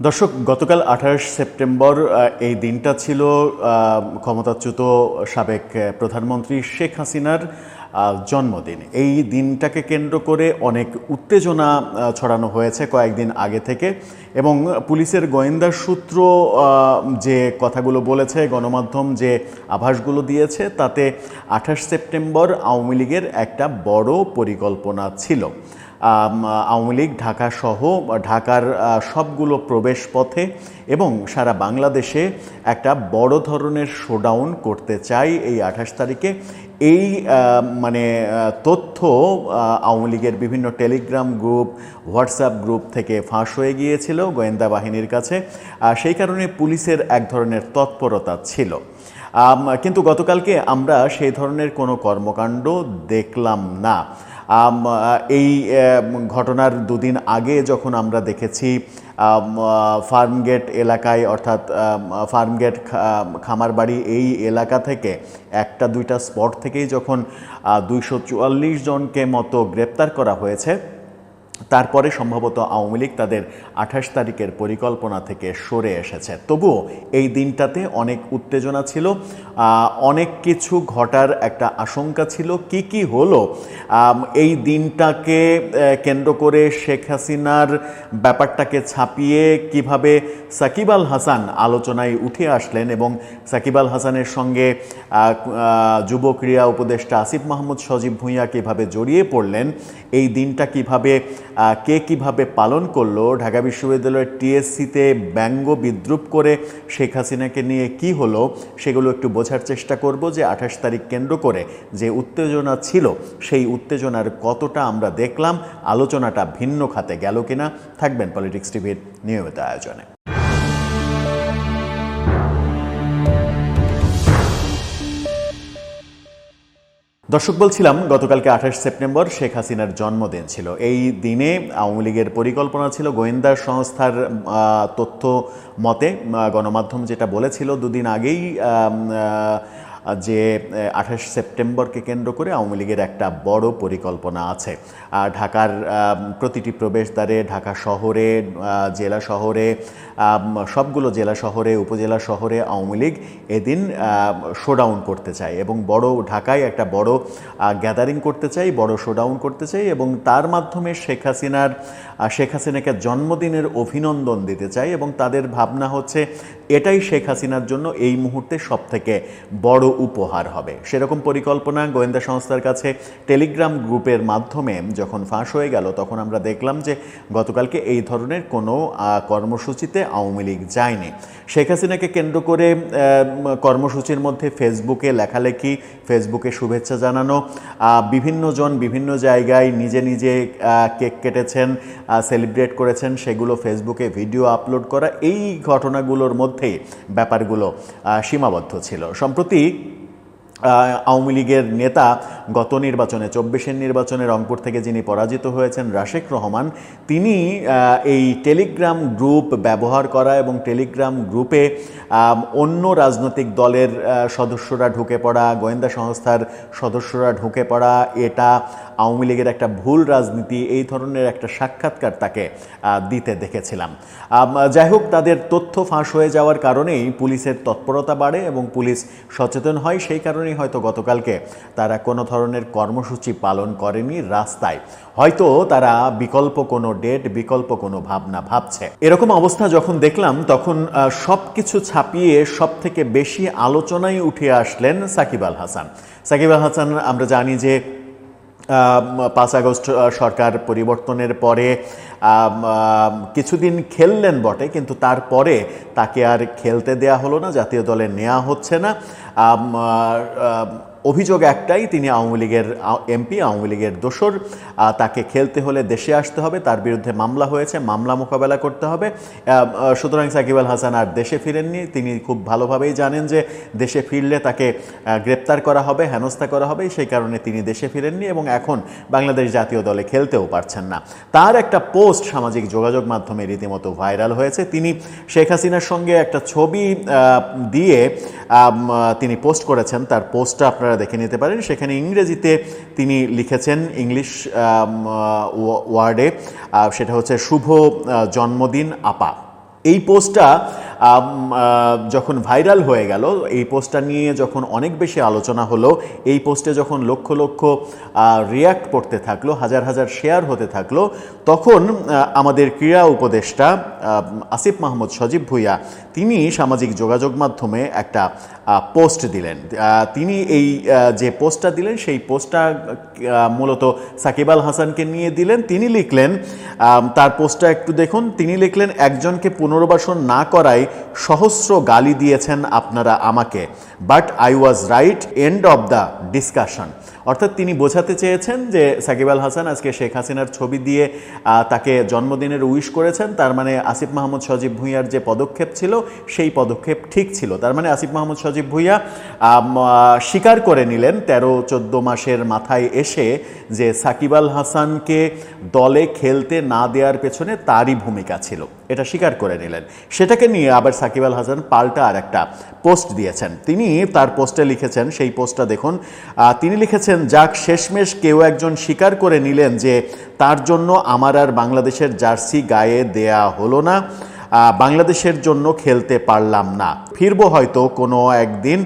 দর্শক, গতকাল আঠাশ সেপ্টেম্বর এই দিনটা ছিল ক্ষমতাচ্যুত সাবেক প্রধানমন্ত্রী শেখ হাসিনার জন্মদিন। এই দিনটাকে কেন্দ্র করে অনেক উত্তেজনা ছড়ানো হয়েছে কয়েকদিন আগে থেকে এবং পুলিশের গোয়েন্দা সূত্র যে কথাগুলো বলেছে, গণমাধ্যম যে আভাসগুলো দিয়েছে, তাতে আঠাশ সেপ্টেম্বর আওয়ামী লীগের একটা বড় পরিকল্পনা ছিল। আওয়ামী লীগ, ঢাকা সহ, ঢাকার সবগুলো প্রবেশ পথে এবং সারা বাংলাদেশে একটা বড় ধরনের শোডাউন করতে চাই এই আঠাশ তারিখে। এই মানে তথ্য আওয়ামী লীগের বিভিন্ন টেলিগ্রাম গ্রুপ হোয়াটসঅ্যাপ গ্রুপ থেকে ফাঁস হয়ে গিয়েছিল গোয়েন্দা বাহিনীর কাছে। সেই কারণে পুলিশের এক ধরনের তৎপরতা ছিল। কিন্তু গতকালকে আমরা সেই ধরনের কোনো কর্মকাণ্ড দেখলাম না। এই ঘটনার দুদিন আগে যখন আমরা দেখেছি ফার্মগেট এলাকায় অর্থাৎ ফার্মগেট খামার খামারবাড়ি এই এলাকা থেকে একটা দুইটা স্পট থেকেই যখন দুইশো চুয়াল্লিশ জনকে মতো গ্রেপ্তার করা হয়েছে তারপরে সম্ভবত আওয়ামী লীগ তাদের আঠাশ তারিখের পরিকল্পনা থেকে সরে এসেছে। তবুও এই দিনটাতে অনেক উত্তেজনা ছিল অনেক কিছু ঘটার একটা আশঙ্কা ছিল। কি কি হলো? এই দিনটাকে কেন্দ্র করে শেখ হাসিনার ব্যাপারটাকে ছাপিয়ে কীভাবে সাকিব আল হাসান আলোচনায় উঠে আসলেন এবং সাকিব আল হাসানের সঙ্গে যুব ক্রীড়া উপদেষ্টা আসিফ মাহমুদ সজীব ভূঁইয়া কীভাবে জড়িয়ে পড়লেন, এই দিনটা কীভাবে কে কীভাবে পালন করল? ঢাকা বিশ্ববিদ্যালয়ের টিএসসিতে ব্যঙ্গ বিদ্রুপ করে শেখ হাসিনাকে নিয়ে কি হলো? সেগুলো একটু বোঝার চেষ্টা করব যে আঠাশ তারিখ কেন্দ্র করে যে উত্তেজনা ছিল, সেই উত্তেজনার কতটা আমরা দেখলাম? আলোচনাটা ভিন্ন খাতে গেল কিনা? থাকবেন পলিটিক্স টিভির নিয়মিত আয়োজনে। দর্শক বলছিলাম, গতকালকে আঠাশ সেপ্টেম্বর শেখ হাসিনার জন্মদিন ছিল। এই দিনে আওয়ামী লীগের পরিকল্পনা ছিল গোয়েন্দা সংস্থার তথ্য মতে গণমাধ্যম যেটা বলেছিল দুদিন আগেই যে আঠাশ সেপ্টেম্বরকে কেন্দ্র করে আওয়ামী লীগের একটা বড় পরিকল্পনা আছে। ঢাকার প্রতিটি প্রবেশদ্বারে, ঢাকা শহরে জেলা শহরে সবগুলো জেলা শহরে, উপজেলা শহরে আওয়ামী লীগ এদিন শোডাউন করতে চায় এবং বড় ঢাকায় একটা বড় গ্যাদারিং করতে চাই বড় শোডাউন করতে চাই এবং তার মাধ্যমে শেখ হাসিনার শেখ হাসিনাকে জন্মদিনের অভিনন্দন দিতে চাই এবং তাদের ভাবনা হচ্ছে, এটাই শেখ হাসিনার জন্য এই মুহূর্তে সবথেকে বড় উপহার হবে। সেরকম পরিকল্পনা গোয়েন্দা সংস্থার কাছে টেলিগ্রাম গ্রুপের মাধ্যমে যখন ফাঁস হয়ে গেল তখন আমরা দেখলাম যে গতকালকে এই ধরনের কোনো কর্মসূচিতে আওয়ামী লীগ যায়নি। শেখ হাসিনাকে কেন্দ্র করে কর্মসূচির মধ্যে ফেসবুকে লেখালেখি ফেসবুকে শুভেচ্ছা জানানো আহ, বিভিন্ন জায়গায় নিজে নিজে কেক কেটেছেন সেলিব্রেট করেছেন সেগুলো ফেসবুকে ভিডিও আপলোড করা এই ঘটনাগুলোর মধ্যেই ব্যাপারগুলো সীমাবদ্ধ ছিল। সম্প্রতি আওয়ামী লীগের নেতা গত নির্বাচনে, চব্বিশের নির্বাচনে রংপুর থেকে যিনি পরাজিত হয়েছেন, রাশেক রহমান, তিনি এই টেলিগ্রাম গ্রুপ ব্যবহার করা এবং টেলিগ্রাম গ্রুপে অন্য রাজনৈতিক দলের সদস্যরা ঢুকে পড়া, গোয়েন্দা সংস্থার সদস্যরা ঢুকে পড়া, এটা আওয়ামী লীগের একটা ভুল রাজনীতি, এই ধরনের একটা সাক্ষাৎকার তাকে দিতে দেখেছিলাম। যাই হোক, তাদের তথ্য ফাঁস হয়ে যাওয়ার কারণেই পুলিশের তৎপরতা বাড়ে এবং পুলিশ সচেতন হয়, সেই কারণেই হয়তো গতকালকে তারা কোনো ধরনের কর্মসূচি পালন করেনি রাস্তায়। হয়তো তারা বিকল্প কোনো ডেট বিকল্প কোনো ভাবনা ভাবছে। এরকম অবস্থা যখন দেখলাম, তখন সব কিছু ছাপিয়ে সব থেকে বেশি আলোচনায় উঠে আসলেন সাকিব আল হাসান। সাকিব আল হাসান, আমরা জানি যে পাঁচ আগস্ট সরকার পরিবর্তনের পরে কিছুদিন খেললেন বটে, কিন্তু তারপরে তাকে আর খেলতে দেয়া হলো না, জাতীয় দলে নেওয়া হচ্ছে না। অভিযোগ একটাই, তিনি আওয়ামী লীগের এমপি, আওয়ামী লীগের দোসর। তাকে খেলতে হলে দেশে আসতে হবে, তার বিরুদ্ধে মামলা হয়েছে, মামলা মোকাবেলা করতে হবে। সুতরাং সাকিব আল হাসান আর দেশে ফিরেননি। তিনি খুব ভালোভাবেই জানেন যে দেশে ফিরলে তাকে গ্রেপ্তার করা হবে, হেনস্থা করা হবে, সেই কারণে তিনি দেশে ফিরেননি এবং এখন বাংলাদেশ জাতীয় দলে খেলতেও পারছেন না। তার একটা পোস্ট সামাজিক যোগাযোগ মাধ্যমে রীতিমতো ভাইরাল হয়েছে। তিনি শেখ হাসিনার সঙ্গে একটা ছবি দিয়ে তিনি পোস্ট করেছেন। তার পোস্টটা আপনারা দেখে নিতে পারেন। সেখানে ইংরেজিতে তিনি লিখেছেন ইংলিশ ওয়ার্ডে। সেটা হচ্ছে, শুভ জন্মদিন আপা। এই পোস্টটা যখন ভাইরাল হয়ে গেল, এই পোস্টটা নিয়ে যখন অনেক বেশি আলোচনা হলো, এই পোস্টে যখন লক্ষ লক্ষ রিয়াক্ট করতে থাকল, হাজার হাজার শেয়ার হতে থাকল, তখন আমাদের ক্রীড়া উপদেষ্টা আসিফ মাহমুদ সজীব ভুইয়া, তিনি সামাজিক যোগাযোগ মাধ্যমে একটা পোস্ট দিলেন। তিনি এই যে পোস্টটা দিলেন, সেই পোস্টটা মূলত সাকিব আল হাসানকে নিয়ে দিলেন। তিনি লিখলেন তার পোস্টটা একটু দেখুন। তিনি লিখলেন, একজনকে পুনর্বাসন না করায় সহস্র গালি দিয়েছেন আপনারা আমাকে। But I was right end of the discussion অর্থাৎ তিনি বোঝাতে চেয়েছেন যে সাকিব আল হাসান আজকে শেখ হাসিনার ছবি দিয়ে তাকে জন্মদিনের উইশ করেছেন। তার মানে আসিফ মাহমুদ সজীব ভুঁইয়ার যে পদক্ষেপ ছিল, সেই পদক্ষেপ ঠিক ছিল। তার মানে আসিফ মাহমুদ সজীব ভুঁইয়া আম, আহ, স্বীকার করে নিলেন তেরো চোদ্দ মাসের মাথায় এসে যে সাকিব আল হাসানকে দলে খেলতে না দেওয়ার পেছনে তারই ভূমিকা ছিল। এটা স্বীকার করে নিলেন। সেটাকে নিয়ে আবার সাকিব আল হাসান পাল্টা আর একটা পোস্ট দিয়েছেন। তিনি তার পোস্টে লিখেছেন সেই পোস্টটা দেখুন তিনি লিখেছেন যাক শেষমেশ কেউ একজন স্বীকার করে নিলেন যে তার জন্য আমার আর বাংলাদেশের জার্সি গায়ে দেয়া হলো না। বাংলাদেশের জন্য খেলতে পারলাম না। ফিরব হয়তো কোনো একদিন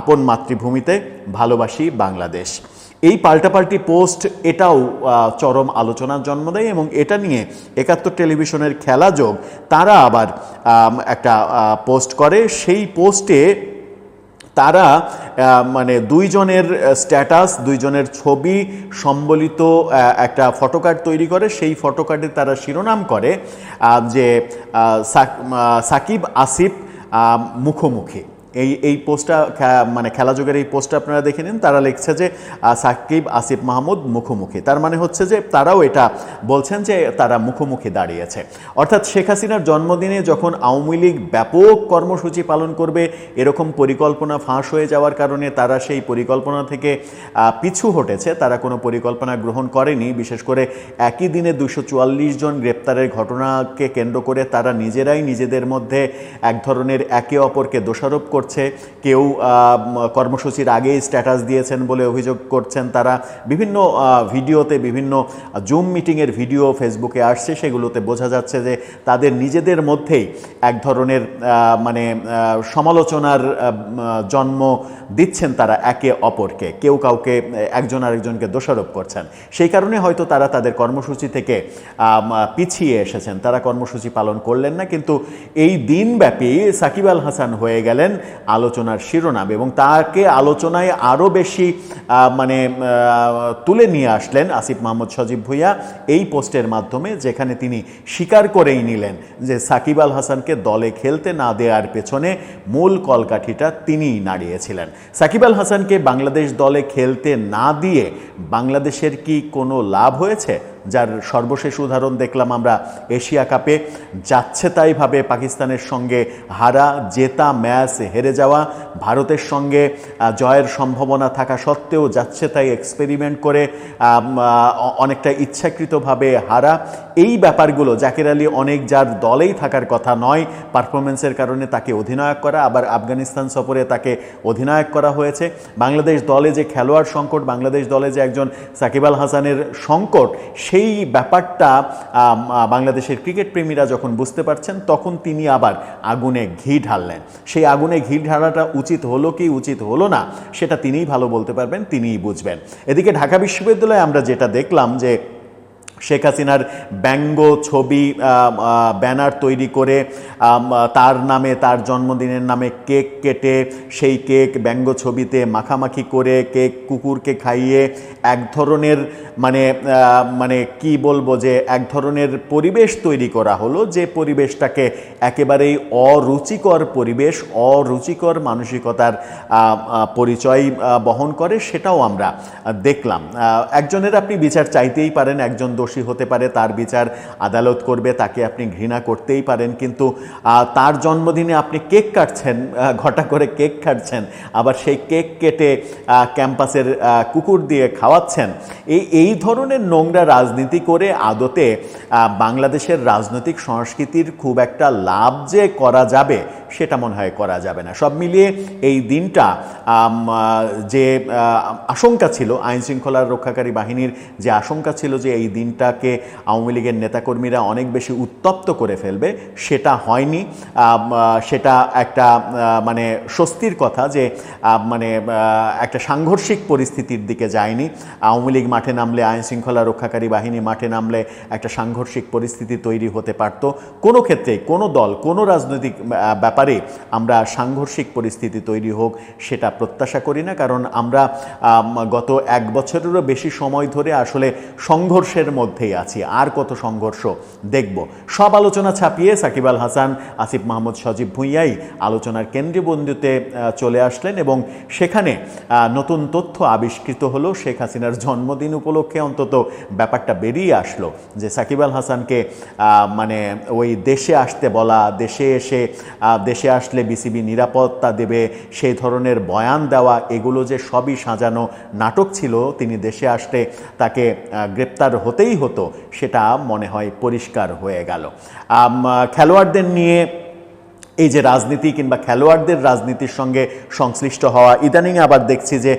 আপন মাতৃভূমিতে, ভালোবাসি বাংলাদেশ। এই পাল্টাপাল্টি পোস্ট, এটাও চরম আলোচনার জন্ম দেয় এবং এটা নিয়ে একাত্তর টেলিভিশনের খেলা যোগ, তারা আবার একটা পোস্ট করে। সেই পোস্টে তারা মানে দুইজনের স্ট্যাটাস দুইজনের ছবি সম্বলিত একটা ফটোকার্ড তৈরি করে। সেই ফটোকার্ডে তারা শিরোনাম করে যে সাকিব, আসিফ মুখোমুখি। এই এই পোস্টটা মানে খেলাযোগের এই পোস্টটা আপনারা দেখে নিন। তারা লিখছে যে সাকিব, আসিফ মাহমুদ মুখোমুখি। তার মানে হচ্ছে যে, তারাও এটা বলছেন যে, তারা মুখোমুখি দাঁড়িয়েছে। অর্থাৎ শেখ হাসিনার জন্মদিনে যখন আওয়ামী লীগ ব্যাপক কর্মসূচি পালন করবে, এরকম পরিকল্পনা ফাঁস হয়ে যাওয়ার কারণে তারা সেই পরিকল্পনা থেকে পিছু হটেছে। তারা কোনো পরিকল্পনা গ্রহণ করেনি। বিশেষ করে একই দিনে দুশো জন গ্রেপ্তারের ঘটনাকে কেন্দ্র করে তারা নিজেরাই নিজেদের মধ্যে এক ধরনের একে অপরকে দোষারোপ করছে, কেউ কর্মসূচির আগেই স্ট্যাটাস দিয়েছেন বলে অভিযোগ করছেন তারা। বিভিন্ন ভিডিওতে বিভিন্ন জুম মিটিংয়ের ভিডিও ফেসবুকে আসছে, সেগুলোতে বোঝা যাচ্ছে যে তাদের নিজেদের মধ্যেই এক ধরনের মানে সমালোচনার জন্ম দিচ্ছেন তারা একে অপরকে। কেউ কাউকে, একজন আরেকজনকে দোষারোপ করছেন। সেই কারণে হয়তো তারা তাদের কর্মসূচি থেকে পিছিয়ে এসেছেন। তারা কর্মসূচি পালন করলেন না, কিন্তু এই দিনব্যাপী সাকিব আল হাসান হয়ে গেলেন আলোচনার শিরোনাম এবং তাকে আলোচনায় আরও বেশি মানে তুলে নিয়ে আসলেন আসিফ মাহমুদ সজীব ভুইয়া এই পোস্টের মাধ্যমে যেখানে তিনি স্বীকার করেই নিলেন যে সাকিব আল হাসানকে দলে খেলতে না দেওয়ার পেছনে মূল কলকাঠিটা তিনিই নাড়িয়েছিলেন। সাকিব আল হাসানকে বাংলাদেশ দলে খেলতে না দিয়ে বাংলাদেশের কি কোনো লাভ হয়েছে? যার সর্বশেষ উদাহরণ দেখলাম আমরা এশিয়া কাপে। যাচ্ছে তাইভাবে পাকিস্তানের সঙ্গে হারা, জেতা, ম্যাচ হেরে যাওয়া। ভারতের সঙ্গে জয়ের সম্ভাবনা থাকা সত্ত্বেও যাচ্ছে তাই এক্সপেরিমেন্ট করে অনেকটা ইচ্ছাকৃতভাবে হারা। এই ব্যাপারগুলো জাকির আলী অনেক যার দলেই থাকার কথা নয় পারফরমেন্সের কারণে তাকে অধিনায়ক করা, আবার আফগানিস্তান সফরে তাকে অধিনায়ক করা হয়েছে। বাংলাদেশ দলে যে খেলোয়াড় সংকট, বাংলাদেশ দলে যে একজন সাকিব আল হাসানের সংকট সেই ব্যাপারটা বাংলাদেশের ক্রিকেট প্রেমীরা যখন বুঝতে পারছেন, তখন তিনি আবার আগুনে ঘি ঢাললেন। সেই আগুনে ঘি ঢালাটা উচিত হলো কি উচিত হলো না, সেটা তিনিই ভালো বলতে পারবেন, তিনিই বুঝবেন। এদিকে ঢাকা বিশ্ববিদ্যালয়ে আমরা যেটা দেখলাম যে শেখ হাসিনার ব্যঙ্গ ছবি ব্যানার তৈরি করে তার নামে, তার জন্মদিনের নামে কেক কেটে, সেই কেক ব্যঙ্গ ছবিতে মাখামাখি করে, কেক কুকুরকে খাইয়ে এক ধরনের মানে মানে কি বলব যে, এক ধরনের পরিবেশ তৈরি করা হলো, যে পরিবেশটাকে একেবারেই অরুচিকর পরিবেশ, অরুচিকর মানসিকতার পরিচয় বহন করে, সেটাও আমরা দেখলাম। একজনের আপনি বিচার চাইতেই পারেন, একজন দোষী হতে পারে, তার বিচার আদালত করবে, তাকে আপনি ঘৃণা করতেই পারেন। কিন্তু তার জন্মদিনে আপনি কেক কাটছেন ঘটা করে কেক কাটছেন, আবার সেই কেক কেটে ক্যাম্পাসের কুকুর দিয়ে খাওয়াচ্ছেন। এই এই ধরনের নোংরা রাজনীতি করে আদতে বাংলাদেশের রাজনৈতিক সংস্কৃতির খুব একটা লাভ যে করা যাবে, সেটা মনে হয় করা যাবে না। সব মিলিয়ে এই দিনটা যে আশঙ্কা ছিল, আইন শৃঙ্খলার রক্ষাকারী বাহিনীর যে আশঙ্কা ছিল যে এই দিনটাকে আওয়ামী লীগের নেতাকর্মীরা অনেক বেশি উত্তপ্ত করে ফেলবে, সেটা হয়নি। সেটা একটা মানে স্বস্তির কথা যে মানে একটা সাংঘর্ষিক পরিস্থিতির দিকে যায়নি। আওয়ামী লীগ মাঠে নামলে, আইন শৃঙ্খলা রক্ষাকারী বাহিনী মাঠে নামলে একটা সাংঘর্ষিক পরিস্থিতি তৈরি হতে পারত। কোনো ক্ষেত্রে, কোনো দল, কোনো রাজনৈতিক ব্যাপারে আমরা সাংঘর্ষিক পরিস্থিতি তৈরি হোক, সেটা প্রত্যাশা করি না, কারণ আমরা গত এক বছরেরও বেশি সময় ধরে আসলে সংঘর্ষের মধ্যেই আছি। আর কত সংঘর্ষ দেখব। সব আলোচনা ছাপিয়ে সাকিব আল হাসান, আসিফ মাহমুদ, সজীব ভুঁইয়াই আলোচনার কেন্দ্রবিন্দুতে চলে আসলেন এবং সেখানে নতুন তথ্য আবিষ্কৃত হলো। শেখ হাসিনার জন্মদিন উপলক্ষে অন্তত ব্যাপারটা বেরিয়ে আসলো যে সাকিব আল হাসানকে মানে ওই দেশে আসতে বলা, দেশে এসে দেশে আসলে বিসিবি নিরাপত্তা দেবে সেই ধরনের বয়ান দেওয়া, এগুলো যে সবই সাজানো নাটক ছিল, তিনি দেশে আসলে তাকে গ্রেপ্তার হতেই হতো, সেটা মনে হয় পরিষ্কার হয়ে গেল। খেলোয়াড়দের নিয়ে এই যে রাজনীতি কিংবা খেলোয়াড়দের রাজনীতির সঙ্গে সংশ্লিষ্ট হওয়া ইদানিং আবার দেখছি যে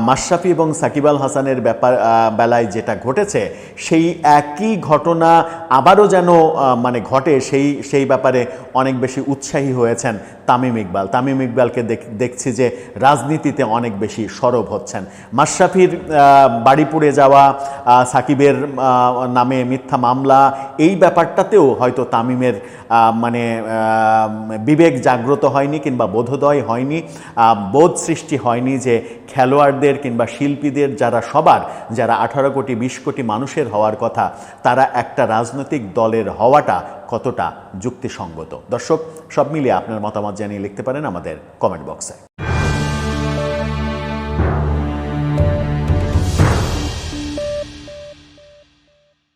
মাশরাফি এবং সাকিব আল হাসানের ব্যাপার বেলায় যেটা ঘটেছে সেই একই ঘটনা আবারও যেন মানে ঘটে সেই সেই ব্যাপারে অনেক বেশি উৎসাহী হয়েছেন তামিম ইকবাল। তামিম ইকবালকে দেখ- দেখছি যে রাজনীতিতে অনেক বেশি সরব হচ্ছেন। মাশরাফির আহ, বাড়ি পুড়ে যাওয়া সাকিবের নামে মিথ্যা মামলা এই ব্যাপারটাতেও হয়তো তামিমের মানে বিবেক জাগ্রত হয়নি কিংবা বোধোদয় হয়নি বোধ সৃষ্টি হয়নি যে খেলোয়াড়দের কিংবা শিল্পীদের যারা সবার, যারা আঠারো কোটি, বিশ কোটি মানুষের হওয়ার কথা, তারা একটা রাজনৈতিক দলের হওয়াটা কতটা যুক্তিসঙ্গত? দর্শক, সব মিলিয়ে আপনার মতামত জানিয়ে লিখতে পারেন আমাদের কমেন্ট বক্সে